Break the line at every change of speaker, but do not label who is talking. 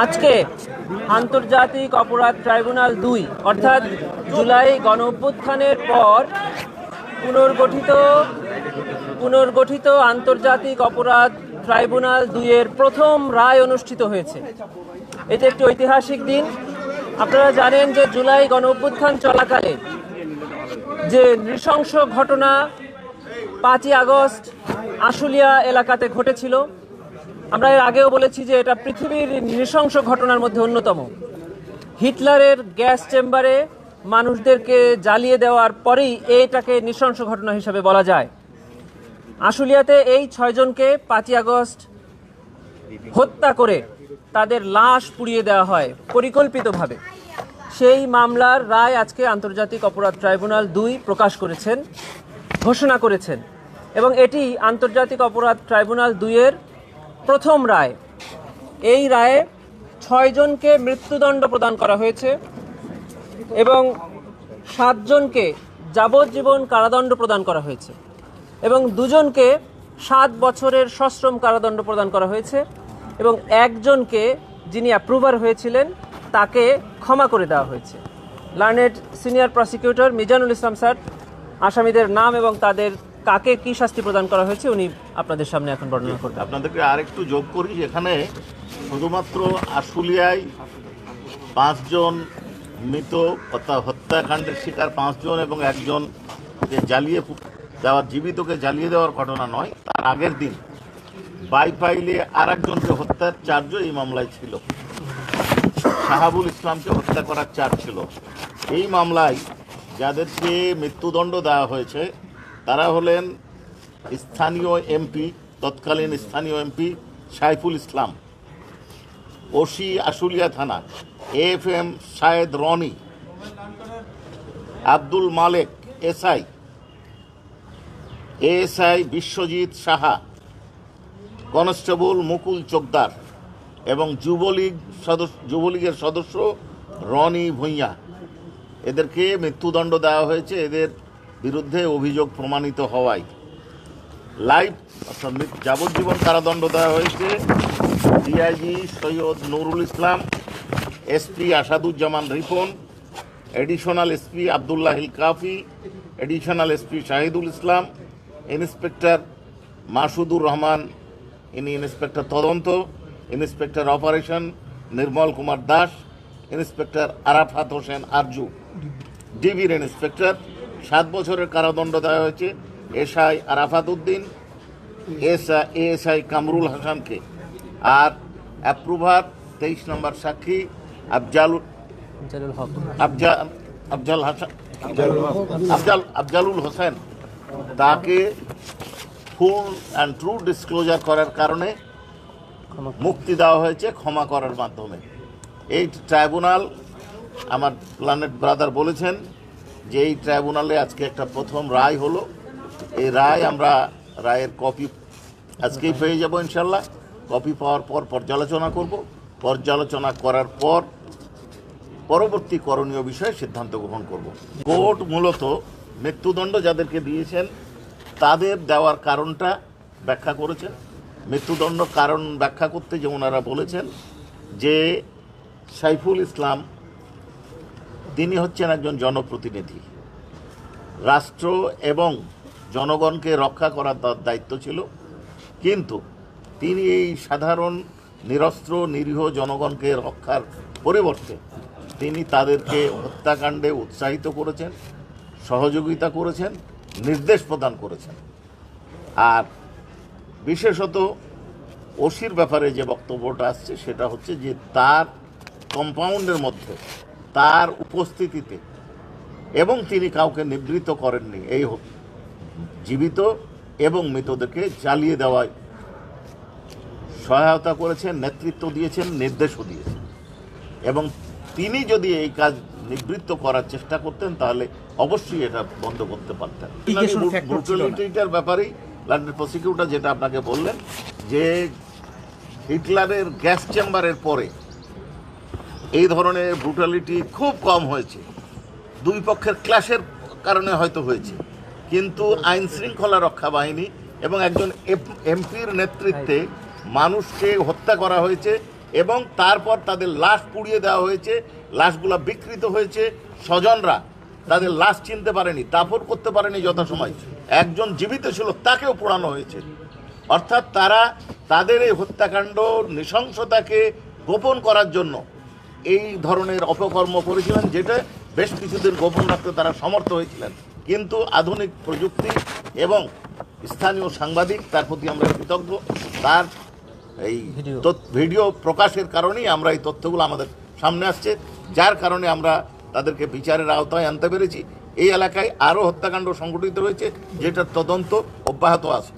আজকে আন্তর্জাতিক অপরাধ ট্রাইব্যুনাল দুই, অর্থাৎ জুলাই গণ অভ্যুত্থানের পর পুনর্গঠিত পুনর্গঠিত আন্তর্জাতিক অপরাধ ট্রাইব্যুনাল দুইয়ের প্রথম রায় অনুষ্ঠিত হয়েছে। এটি একটি ঐতিহাসিক দিন। আপনারা জানেন যে জুলাই গণ অভ্যুত্থান চলাকালে যে নৃশংস ঘটনা পাঁচই আগস্ট আশুলিয়া এলাকাতে ঘটেছিল আমরা এর আগেও বলেছি যে এটা পৃথিবীর নৃশংস ঘটনার মধ্যে অন্যতম। হিটলারের গ্যাস চেম্বারে মানুষদেরকে জ্বালিয়ে দেওয়ার পরেই এটাকে নৃশংস ঘটনা হিসাবে বলা যায়। আশুলিয়াতে এই ছয়জনকে পাঁচই আগস্ট হত্যা করে তাদের লাশ পুড়িয়ে দেওয়া হয় পরিকল্পিতভাবে। সেই মামলার রায় আজকে আন্তর্জাতিক অপরাধ ট্রাইব্যুনাল দুই প্রকাশ করেছেন, ঘোষণা করেছেন। এবং এটি আন্তর্জাতিক অপরাধ ট্রাইব্যুনাল দুইয়ের প্রথম রায়। এই রায়ে ছয়জনকে মৃত্যুদণ্ড প্রদান করা হয়েছে এবং সাতজনকে যাবজ্জীবন কারাদণ্ড প্রদান করা হয়েছে এবং দুজনকে সাত বছরের সশ্রম কারাদণ্ড প্রদান করা হয়েছে এবং একজনকে যিনি অ্যাপ্রুভার হয়েছিলেন, তাকে ক্ষমা করে দেওয়া হয়েছে। Learned senior prosecutor Mizanul Islam sir, আসামিদের নাম এবং তাদের কাকে কি শাস্তি প্রদান করা হয়েছে উনি আপনাদের সামনে এখন বর্ণনা করবেন।
আপনাদেরকে আরেকটু যোগ করি এখানে শুধুমাত্র আশুলিয়ায় পাঁচজন মৃত হত্যা হত্যাকাণ্ডের শিকার পাঁচজন এবং একজন যে জ্বালিয়ে দেওয়ার, জীবিতকে জ্বালিয়ে দেওয়ার ঘটনা নয়, তার আগের দিন বাইপাইলে আর একজনকে হত্যার চার্জও এই মামলায় ছিল। শাহাবুল ইসলামকে হত্যা করার চার্জ ছিল। এই মামলায় যাদেরকে মৃত্যুদণ্ড দেওয়া হয়েছে তারা হলেন স্থানীয় এমপি, তৎকালীন স্থানীয় এমপি সাইফুল ইসলাম। ওসি আশুলিয়া থানা F M Shayed Roni, Abdul Malek SI, ASI Biswajit Saha, constable Mukul Chokdar এবং যুবলীগ সদস্য, যুবলীগের সদস্য রনি ভূঁইয়া। এদেরকে মৃত্যুদণ্ড দেওয়া হয়েছে। এদের বিরুদ্ধে অভিযোগ প্রমাণিত হওয়ায় লাইফ অর্থাৎ যাবজ্জীবন কারাদণ্ড দেওয়া হয়েছে। DIG Syed Nurul Islam, SP Asaduzzaman Ripon, additional SP Abdullah Hil Kafi additional SP Shahidul Islam, inspector Masudur Rahman, ইনি ইন্সপেক্টর তদন্ত, inspector operation Nirmal Kumar Das, inspector Arafat Hossain Arju. ডিবির ইন্সপেক্টর সাত বছরের কারাদণ্ড দেওয়া হয়েছে SI Arafat Uddin SI ASI Kamrul হাসানকে। আর approver তেইশ নম্বর সাক্ষী আফজাল আফজা আফজাল হাসান আফজাল আফজালুল হোসেন তাকে ফুল অ্যান্ড ট্রু ডিসক্লোজার করার কারণে মুক্তি দেওয়া হয়েছে ক্ষমা করার মাধ্যমে। এই ট্রাইব্যুনাল আমার প্ল্যানেট ব্রাদার বলেছেন যে এই ট্রাইব্যুনালে আজকে একটা প্রথম রায় হলো, এই রায় আমরা রায়ের কপি আজকেই পেয়ে যাব ইনশাল্লাহ। কপি পাওয়ার পর পর্যালোচনা করব। পর্যালোচনা করার পর পরবর্তী করণীয় বিষয়ে সিদ্ধান্ত গ্রহণ করব। কোর্ট মূলত মৃত্যুদণ্ড যাদেরকে দিয়েছেন, তাদের দেওয়ার কারণটা ব্যাখ্যা করেছেন। মৃত্যুদণ্ড কারণ ব্যাখ্যা করতে যে ওনারা বলেছেন যে সাইফুল ইসলাম তিনি হচ্ছেন একজন জনপ্রতিনিধি। রাষ্ট্র এবং জনগণকে রক্ষা করার তার দায়িত্ব ছিল। কিন্তু তিনি এই সাধারণ, নিরস্ত্র, নিরীহ জনগণকে রক্ষার পরিবর্তে তিনি তাদেরকে হত্যাকাণ্ডে উৎসাহিত করেছেন, সহযোগিতা করেছেন, নির্দেশ প্রদান করেছেন। আর বিশেষত ওসির ব্যাপারে যে বক্তব্যটা আসছে, সেটা হচ্ছে যে তার কম্পাউন্ডের মধ্যে তার উপস্থিতিতে। এবং তিনি কাউকে নিবৃত্ত করেননি। এই জীবিত এবং মৃতদেরকে জ্বালিয়ে দেওয়ায় সহায়তা করেছেন নেতৃত্ব দিয়েছেন নির্দেশও দিয়েছেন। এবং তিনি যদি এই কাজ নিবৃত্ত করার চেষ্টা করতেন তাহলে অবশ্যই এটা বন্ধ করতে পারতেন। ব্রুটালিটিটার ব্যাপারেই লন্ডন প্রসিকিউটর যেটা আপনাকে বললেন যে হিটলারের গ্যাস চেম্বারের পরে এই ধরনের ব্রুটালিটি খুব কম হয়েছে। দুই পক্ষের ক্লাশের কারণে হয়তো হয়েছে। কিন্তু আইন শৃঙ্খলা রক্ষা বাহিনী এবং একজন এমপির নেতৃত্বে মানুষকে হত্যা করা হয়েছে এবং তারপর তাদের লাশ পুড়িয়ে দেওয়া হয়েছে লাশগুলো বিকৃত হয়েছে। স্বজনরা তাদের লাশ চিনতে পারেনি দাফন করতে পারেনি যথাসময়। একজন জীবিত ছিল তাকেও পোড়ানো হয়েছে। অর্থাৎ তারা তাদের এই হত্যাকাণ্ড নৃশংসতাকে গোপন করার জন্য এই ধরনের অপকর্ম করেছিলেন যেটা বেশ কিছুদিন গোপন রাখতে তারা সমর্থ হয়েছিলেন। কিন্তু আধুনিক প্রযুক্তি এবং স্থানীয় সাংবাদিক তার প্রতি আমরা কৃতজ্ঞ। তার এই
ভিডিও।
প্রকাশের কারণেই আমরা এই তথ্যগুলো আমাদের সামনে আসছে। যার কারণে আমরা তাদেরকে বিচারের আওতায় আনতে পেরেছি। এই এলাকায় আরও হত্যাকাণ্ড সংঘটিত রয়েছে যেটার তদন্ত অব্যাহত আছে।